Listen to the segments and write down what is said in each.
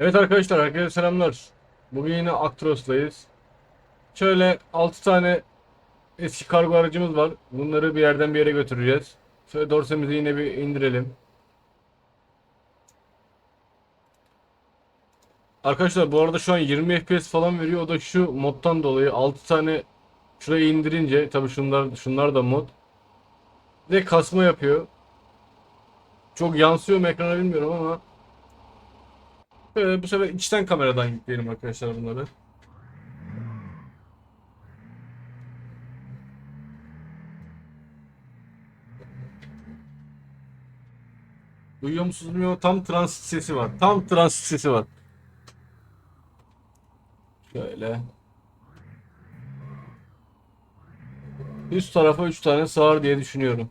Evet arkadaşlar herkese selamlar. Bugün yine Actros'tayız. Şöyle 6 tane eski kargo aracımız var. Bunları bir yerden bir yere götüreceğiz. Şöyle dorsemizi yine bir indirelim. Arkadaşlar bu arada şu an 20 FPS falan veriyor. O da şu moddan dolayı 6 tane şurayı indirince tabii şunlar şunlar da mod. Ve kasma yapıyor. Çok yansıyor mu ekrana bilmiyorum ama Ee, bu sefer içten kameradan yükleyelim arkadaşlar bunları. Duyuyor musunuz bilmiyorum tam transit sesi var. Tam transit sesi var. Şöyle. Üst tarafa 3 tane sığar diye düşünüyorum.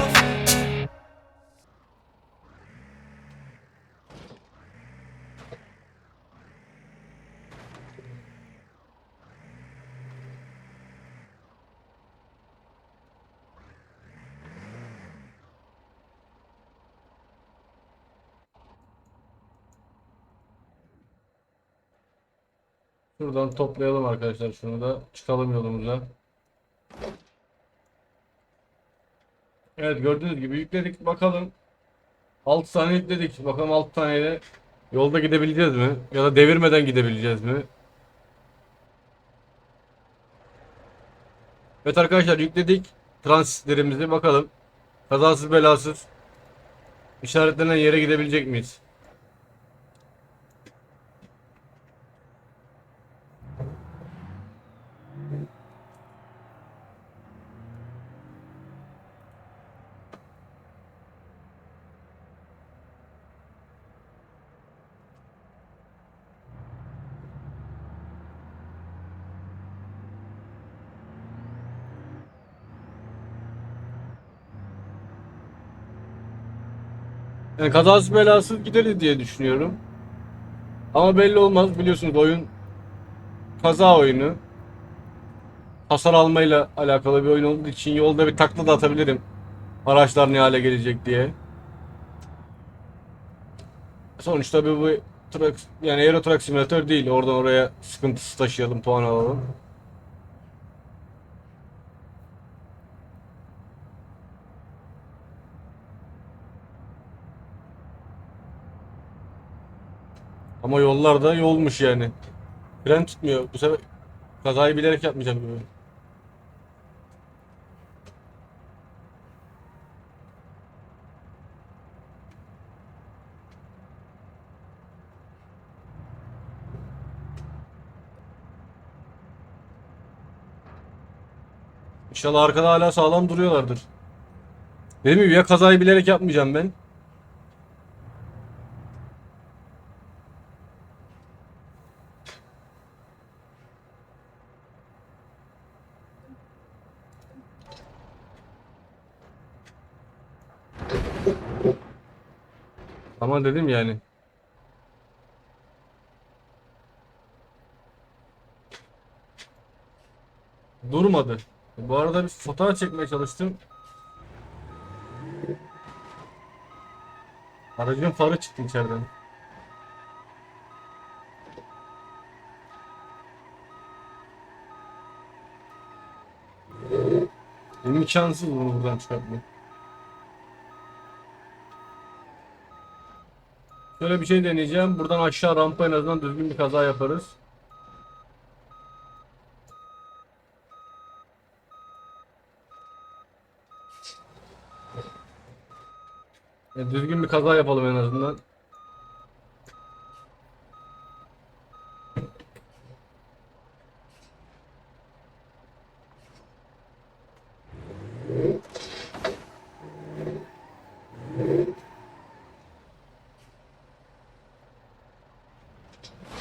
Şuradan toplayalım arkadaşlar şunu da. Çıkalım yolumuza. Evet gördüğünüz gibi yükledik. Bakalım. 6 tane yükledik. Bakalım 6 taneyle yolda gidebileceğiz mi? Ya da devirmeden gidebileceğiz mi? Evet arkadaşlar yükledik. Transitlerimizi bakalım. Kazasız belasız işaretlenen yere gidebilecek miyiz? Yani kazasız belasız gideriz diye düşünüyorum. Ama belli olmaz biliyorsunuz oyun kaza oyunu. Hasar almayla alakalı bir oyun olduğu için yolda bir takla da atabilirim. Araçlar ne hale gelecek diye. Sonuçta bu, bu truck, yani Euro Truck Simulator değil. Oradan oraya sıkıntısı taşıyalım, puan alalım. Ama yollar da yolmuş yani. Fren tutmuyor. Bu sefer kazayı bilerek yapmayacağım böyle. İnşallah arkada hala sağlam duruyorlardır. Gibi ya kazayı bilerek yapmayacağım ben. Ama dedim yani. durmadı. Bu arada bir fotoğraf çekmeye çalıştım. Aracın farı çıktı içeriden. İmkansız bunu buradan çıkartmak. Şöyle bir şey deneyeceğim. Buradan aşağı rampa en azından düzgün bir kaza yaparız. E, düzgün bir kaza yapalım en azından. left.